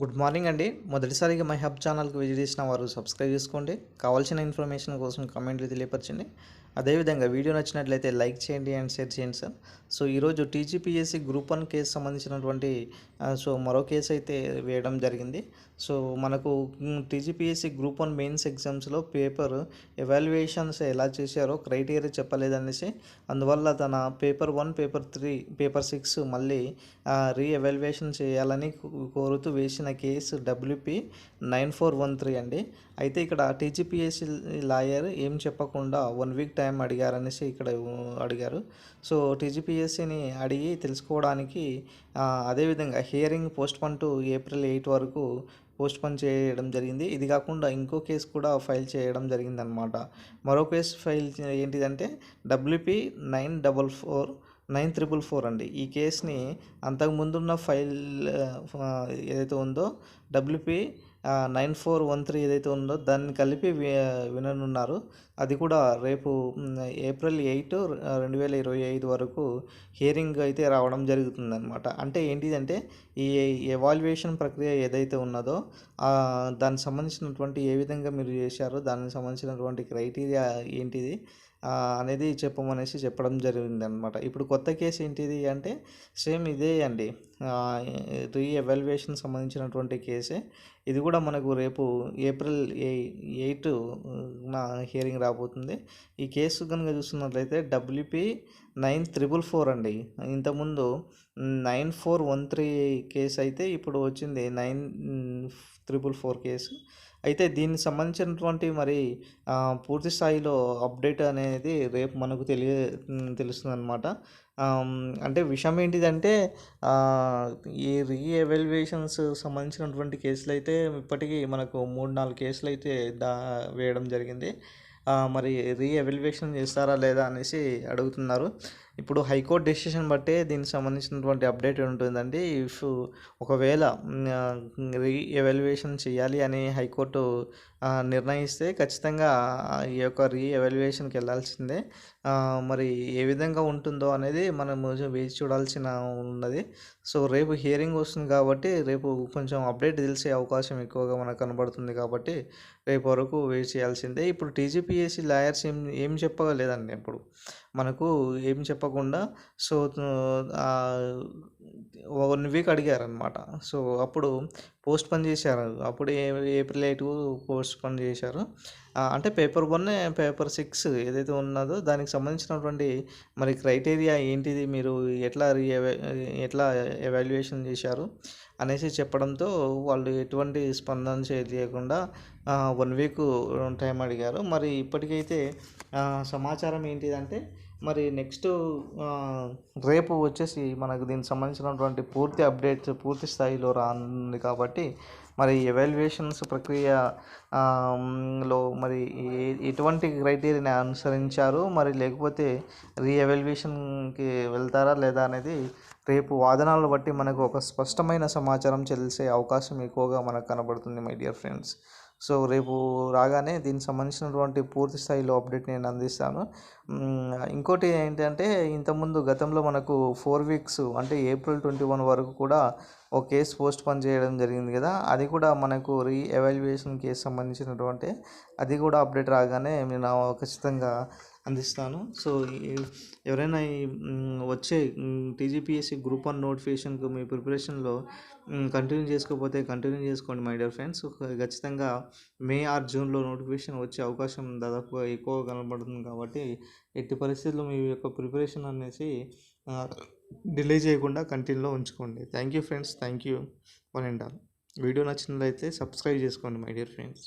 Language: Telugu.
గుడ్ మార్నింగ్ అండి. మొదటిసారిగా మై హబ్ ఛానల్కి విజిట్ చేసిన వారు సబ్స్క్రైబ్ చేసుకోండి. కావాల్సిన ఇన్ఫర్మేషన్ కోసం కామెంట్లు తెలియపరచండి. అదేవిధంగా వీడియో నచ్చినట్లయితే లైక్ చేయండి అండ్ షేర్ చేయండి సార్. సో ఈరోజు టీజీపీఎస్సీ గ్రూప్ వన్ కేసు సంబంధించినటువంటి సో మరో కేసు అయితే వేయడం జరిగింది. సో మనకు టీజీపీఎస్సీ గ్రూప్ వన్ మెయిన్స్ ఎగ్జామ్స్లో పేపర్ ఎవాల్యుయేషన్స్ ఎలా చేశారో క్రైటీరియా చెప్పలేదనేసి అందువల్ల తన paper one paper three paper six మళ్ళీ రీ ఎవాల్యుయేషన్ చేయాలని కోరుతూ వేసిన case WP nine four one three అండి. అయితే ఇక్కడ టీజీపీఎస్సీ లాయర్ ఏం చెప్పకుండా వన్ వీక్ టైం అడిగారనేసి ఇక్కడ అడిగారు. సో టీజీపీఎస్సీని అడిగి తెలుసుకోవడానికి అదేవిధంగా hearing postpone to April eight వరకు పోస్ట్ పోన్ చేయడం జరిగింది. ఇది కాకుండా ఇంకో కేసు కూడా ఫైల్ చేయడం జరిగిందనమాట. మరో కేసు ఫైల్ ఏంటిదంటే WP nine double four nine triple four అండి. ఈ కేసుని అంతకుముందున్న ఫైల్ ఏదైతే ఉందో WP nine four one three ఏదైతే ఉందో దాన్ని కలిపి విననున్నారు. అది కూడా రేపు ఏప్రిల్ ఎయిట్ రెండు వేల ఇరవై ఐదు వరకు హియరింగ్ అయితే రావడం జరుగుతుందన్నమాట. అంటే ఏంటిదంటే ఈ ఎవాల్యుయేషన్ ప్రక్రియ ఏదైతే ఉన్నదో దానికి సంబంధించినటువంటి ఏ విధంగా మీరు చేశారో దానికి సంబంధించినటువంటి క్రైటీరియా ఏంటిది అనేది చెప్పమనేసి చెప్పడం జరిగింది అనమాట ఇప్పుడు కొత్త కేసు ఏంటిది అంటే సేమ్ ఇదే అండి. రీ ఎవాల్యుయేషన్ సంబంధించినటువంటి కేసే. ఇది కూడా మనకు రేపు ఏప్రిల్ ఎయిట్ నా హియరింగ్ రాబోతుంది. ఈ కేసు కనుక చూస్తున్నట్లయితే డబ్ల్యూపీ నైన్ త్రిబుల్ ఫోర్ అండి. ఇంతకుముందు nine four one three case అయితే ఇప్పుడు వచ్చింది. Nine triple four case. అయితే దీనికి సంబంధించినటువంటి మరి పూర్తి స్థాయిలో అప్డేట్ అనేది రేపు మనకు తెలియ తెలుస్తుంది అనమాట అంటే విషయం ఏంటిదంటే ఈ రీ ఎవాల్యుయేషన్స్ సంబంధించినటువంటి కేసులు అయితే ఇప్పటికీ మనకు మూడు నాలుగు కేసులు అయితే దా వేయడం జరిగింది. మరి రీ ఎవాల్యుయేషన్ చేస్తారా లేదా అనేసి అడుగుతున్నారు. ఇప్పుడు హైకోర్టు డెసిషన్ బట్టే దీనికి సంబంధించినటువంటి అప్డేట్ ఉంటుందండి. ఇఫ్ ఒకవేళ రీ ఎవాల్యుయేషన్ చేయాలి అని హైకోర్టు నిర్ణయిస్తే ఖచ్చితంగా ఈ యొక్క రీ ఎవాల్యుయేషన్కి వెళ్ళాల్సిందే. మరి ఏ విధంగా ఉంటుందో అనేది మనం వేచి చూడాల్సిన ఉన్నది. సో రేపు హియరింగ్ వస్తుంది కాబట్టి రేపు కొంచెం అప్డేట్ తెలిసే అవకాశం ఎక్కువగా మనకు కనబడుతుంది కాబట్టి రేపు వరకు వెయిట్ చేయాల్సిందే. ఇప్పుడు టీజీపీఎస్సీ లాయర్స్ ఏం ఏం చెప్పలేదండి ఇప్పుడు. మనకు ఏం చెప్ప చెప్పకుండా సో వన్ వీక్ అడిగారనమాట సో అప్పుడు పోస్ట్ పని చేశారు. అప్పుడు ఏ- ఏప్రిల్ ఎయిట్ పోస్ట్ పని చేశారు. అంటే పేపర్ వన్ పేపర్ సిక్స్ ఏదైతే ఉన్నదో దానికి సంబంధించినటువంటి మరి క్రైటీరియా ఏంటిది మీరు ఎట్లా రీ ఎట్లా ఎవాల్యుయేషన్ చేశారు అనేసి చెప్పడంతో వాళ్ళు ఎటువంటి స్పందన చేయకుండా వన్ వీక్ టైం అడిగారు. మరి ఇప్పటికైతే సమాచారం ఏంటిదంటే మరి నెక్స్ట్ రేపు వచ్చేసి మనకు దీనికి సంబంధించినటువంటి పూర్తి అప్డేట్స్ పూర్తి స్థాయిలో రానుంది కాబట్టి మరి ఎవాల్యుయేషన్స్ ప్రక్రియ లో మరి ఎటువంటి క్రైటీరియాని అనుసరించారు? మరి లేకపోతే రీఎవాల్యుయేషన్కి వెళ్తారా లేదా అనేది రేపు వాదనాలు బట్టి మనకు ఒక స్పష్టమైన సమాచారం తెలిసే అవకాశం ఎక్కువగా మనకు కనబడుతుంది మై డియర్ ఫ్రెండ్స్ సో రేపు రాగానే దీనికి సంబంధించినటువంటి పూర్తి స్థాయిలో అప్డేట్ నేను అందిస్తాను. ఇంకోటి ఏంటంటే ఇంతకుముందు గతంలో మనకు ఫోర్ వీక్స్ అంటే ఏప్రిల్ ట్వంటీ వన్ వరకు కూడా ఒక కేసు పోస్ట్ పోన్ చేయడం జరిగింది కదా. అది కూడా మనకు రీ ఎవాల్యుయేషన్ కేసు సంబంధించినటువంటి అది కూడా అప్డేట్ రాగానే నేను ఖచ్చితంగా అందిస్తాను. సో ఎవరైనా వచ్చే టీజీపీఎస్సీ గ్రూప్ వన్ నోటిఫికేషన్కు మీ ప్రిపరేషన్లో కంటిన్యూ చేసుకోకపోతే కంటిన్యూ చేసుకోండి మై డియర్ ఫ్రెండ్స్. ఖచ్చితంగా మే ఆర్ జూన్లో నోటిఫికేషన్ వచ్చే అవకాశం దాదాపుగా ఎక్కువ కనబడుతుంది కాబట్టి ఎట్టి పరిస్థితుల్లో మీ యొక్క ప్రిపరేషన్ అనేసి డిలే చేయకుండా కంటిన్యూలో ఉంచుకోండి. Thank you friends. Thank you. One and all video నచ్చినట్లయితే సబ్స్క్రైబ్ చేసుకోండి మై డియర్ ఫ్రెండ్స్.